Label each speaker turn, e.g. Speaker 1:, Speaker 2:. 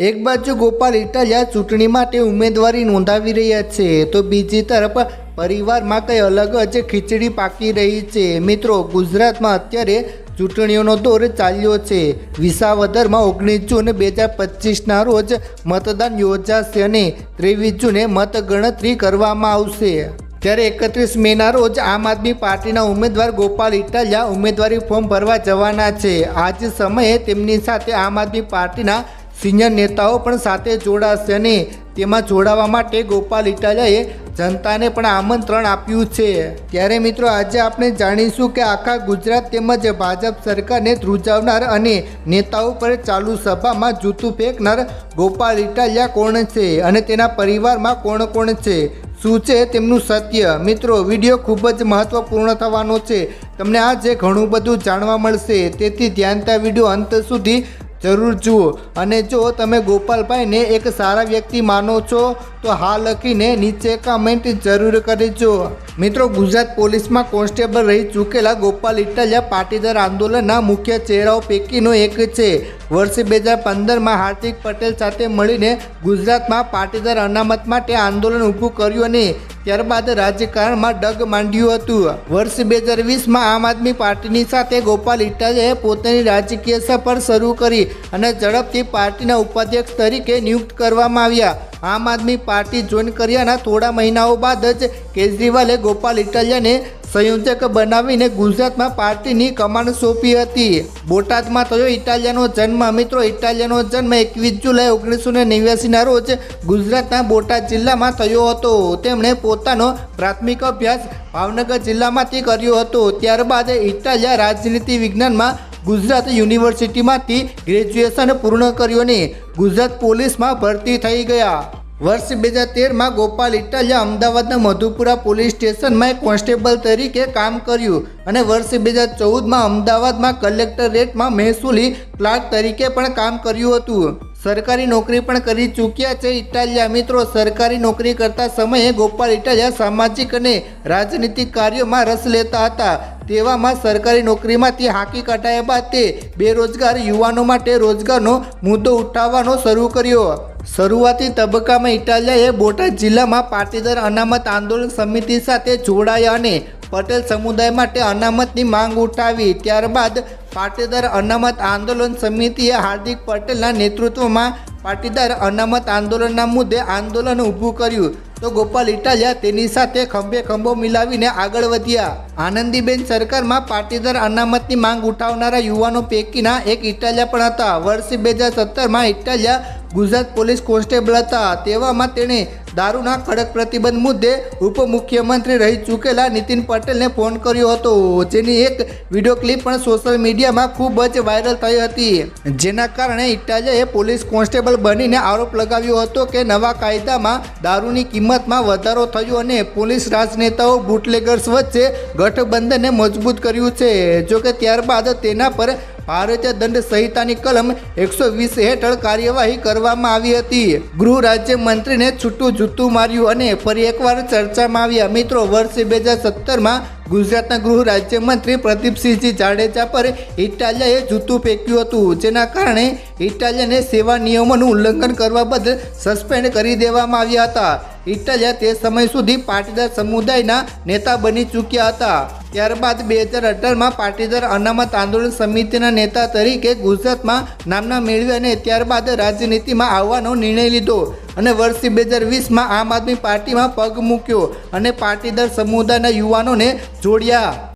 Speaker 1: એક બાજુ ગોપાલ ઇટાલિયા ચૂંટણી માટે ઉમેદવારી નોંધાવી રહ્યા છે, તો બીજી તરફ પરિવારમાં કંઈ અલગ જ ખીચડી પાકી રહી છે. મિત્રો, ગુજરાતમાં અત્યારે ચૂંટણીઓનો દોર ચાલ્યો છે. વિસાવદરમાં ઓગણીસ જૂન બે હજાર પચીસના રોજ મતદાન યોજાશે અને ત્રેવીસ જૂને મતગણતરી કરવામાં આવશે. ત્યારે એકત્રીસ મેના રોજ આમ આદમી પાર્ટીના ઉમેદવાર ગોપાલ ઇટાલિયા ઉમેદવારી ફોર્મ ભરવા જવાના છે. આ જ સમયે તેમની સાથે આમ આદમી પાર્ટીના સિનિયર નેતાઓ પણ સાથે જોડાશે અને તેમાં જોડાવા માટે ગોપાલ ઇટાલિયાએ જનતાને પણ આમંત્રણ આપ્યું છે. ત્યારે મિત્રો, આજે આપણે જાણીશું કે આખા ગુજરાત તેમજ ભાજપ સરકારને ધ્રુજાવનાર અને નેતાઓ પર ચાલુ સભામાં જૂતું ફેંકનાર ગોપાલ ઇટાલિયા કોણ છે અને તેના પરિવારમાં કોણ કોણ છે? શું છે તેમનું સત્ય? મિત્રો, વીડિયો ખૂબ જ મહત્વપૂર્ણ થવાનો છે. તમને આજે ઘણું બધું જાણવા મળશે. તેથી ધ્યાનતા વીડિયો અંત સુધી જરૂર જુઓ. અને જો તમે ગોપાલભાઈને એક સારા વ્યક્તિ માનો છો, તો હા લખીને નીચે કમેન્ટ જરૂર કરજો. મિત્રો, ગુજરાત પોલીસમાં કોન્સ્ટેબલ રહી ચૂકેલા ગોપાલ ઇટાલિયા પાટીદાર આંદોલનના મુખ્ય ચહેરાઓ પૈકીનો એક છે. વર્ષ બે હજાર પંદરમાં હાર્દિક પટેલ સાથે મળીને ગુજરાતમાં પાટીદાર અનામત માટે આંદોલન ઊભું કર્યું અને ત્યારબાદ રાજકારણમાં ડગ માંડ્યું હતું. વર્ષ બે હજાર વીસમાં આમ આદમી પાર્ટીની સાથે ગોપાલ ઇટાલિયાએ પોતાની રાજકીય સફર શરૂ કરી અને ઝડપથી પાર્ટીના ઉપાધ્યક્ષ તરીકે નિયુક્ત કરવામાં આવ્યા. આમ આદમી પાર્ટી જોઈન કર્યાના થોડા મહિનાઓ બાદ જ કેજરીવાલે ગોપાલ ઇટાલિયાને સંયોજક બનાવીને ગુજરાતમાં પાર્ટીની કમાન સોંપી હતી. બોટાદમાં થયો ઇટાલિયાનો જન્મ. મિત્રો, ઇટાલિયાનો જન્મ એકવીસ જુલાઈ ઓગણીસો ને નેવ્યાસીના રોજ ગુજરાતના બોટાદ જિલ્લામાં થયો હતો. તેમણે પોતાનો પ્રાથમિક અભ્યાસ ભાવનગર જિલ્લામાંથી કર્યો હતો. ત્યારબાદ ઇટાલિયા રાજનીતિ વિજ્ઞાનમાં ગુજરાત યુનિવર્સિટીમાંથી ગ્રેજ્યુએશન પૂર્ણ કર્યું અને ગુજરાત પોલીસમાં ભરતી થઈ ગયા. વર્ષ બે હજાર તેરમાં ગોપાલ ઇટાલિયા અમદાવાદના મધુપુરા પોલીસ સ્ટેશનમાં એક કોન્સ્ટેબલ તરીકે કામ કર્યું અને વર્ષ બે હજાર ચૌદમાં અમદાવાદમાં કલેક્ટરેટમાં મહેસૂલી ક્લાર્ક તરીકે પણ કામ કર્યું હતું. સરકારી નોકરી પણ કરી ચૂક્યા છે ઇટાલિયા મિત્રો. સરકારી નોકરી કરતા સમયે ગોપાલ ઇટાલિયા સામાજિક અને રાજનીતિક કાર્યોમાં રસ લેતા હતા. તેવામાં સરકારી નોકરીમાંથી હાંકી કઢાયા બાદ તે બેરોજગાર યુવાનો માટે રોજગારનો મુદ્દો ઉઠાવવાનો શરૂ કર્યો. શરૂઆતી તબક્કામાં ઇટાલિયાએ બોટાદ જિલ્લામાં પાટીદાર અનામત આંદોલન સમિતિ સાથે જોડાયા અને પટેલ સમુદાય માટે અનામતની માંગ ઉઠાવી. ત્યારબાદ પાટીદાર અનામત આંદોલન સમિતિએ હાર્દિક પટેલના નેતૃત્વમાં પાટીદાર અનામત આંદોલનના મુદ્દે આંદોલન ઊભું કર્યું. તો ગોપાલ ઇટાલિયા તેની સાથે ખંભે ખંભો મિલાવીને આગળ વધ્યા. આનંદીબેન સરકારમાં પાટીદાર અનામતની માંગ ઉઠાવનારા યુવાનો પૈકીના એક ઇટાલિયા પણ હતા. વર્ષ બે હજાર સત્તરમાં ઇટાલિયા ગુજરાત પોલીસ કોન્સ્ટેબલ હતા. તેવામાં તેણે દારૂના કડક પ્રતિબંધ મુદ્દે ઉપમુખ્યમંત્રી રહી ચૂકેલા નીતિન પટેલને ફોન કર્યો હતો. જેની એક વીડિયો ક્લિપ પણ સોશિયલ મીડિયામાં ખૂબ જ વાયરલ થઈ હતી. જેના કારણે ઇટાલિયાએ પોલીસ કોન્સ્ટેબલ બનીને આરોપ લગાવ્યો હતો કે નવા કાયદામાં દારૂની કિંમતમાં વધારો થયો અને પોલીસ રાજનેતાઓ બુટલેગર્સ વચ્ચે ગઠબંધનને મજબૂત કર્યું છે. જોકે ત્યારબાદ તેના પર ભારતીય દંડ સંહિતાની કલમ એકસો વીસ હેઠળ કાર્યવાહી કરવામાં આવી હતી. ગૃહ રાજ્ય મંત્રીને છૂટું જૂતું માર્યું અને ફરી એકવાર ચર્ચામાં આવ્યા. મિત્રો, વર્ષ બે હજાર સત્તરમાં ગુજરાતના ગૃહ રાજ્યમંત્રી પ્રદીપસિંહજી જાડેજા પર ઇટાલિયાએ જૂતું ફેંક્યું હતું. જેના કારણે ઇટાલિયાને સેવા નિયમોનું ઉલ્લંઘન કરવા બદલ સસ્પેન્ડ કરી દેવામાં આવ્યા હતા. ઇટાલિયા તે સમય સુધી પાટીદાર સમુદાયના નેતા બની ચૂક્યા હતા. ત્યારબાદ બે હજાર અઢારમાં પાટીદાર અનામત આંદોલન સમિતિના નેતા તરીકે ગુજરાતમાં નામના મેળવી અને ત્યારબાદ રાજનીતિમાં આવવાનો નિર્ણય લીધો. અને વર્ષ બે હજાર વીસમાં આમ આદમી પાર્ટીમાં પગ મૂક્યો અને પાટીદાર સમુદાયના યુવાનોને જોડ્યા.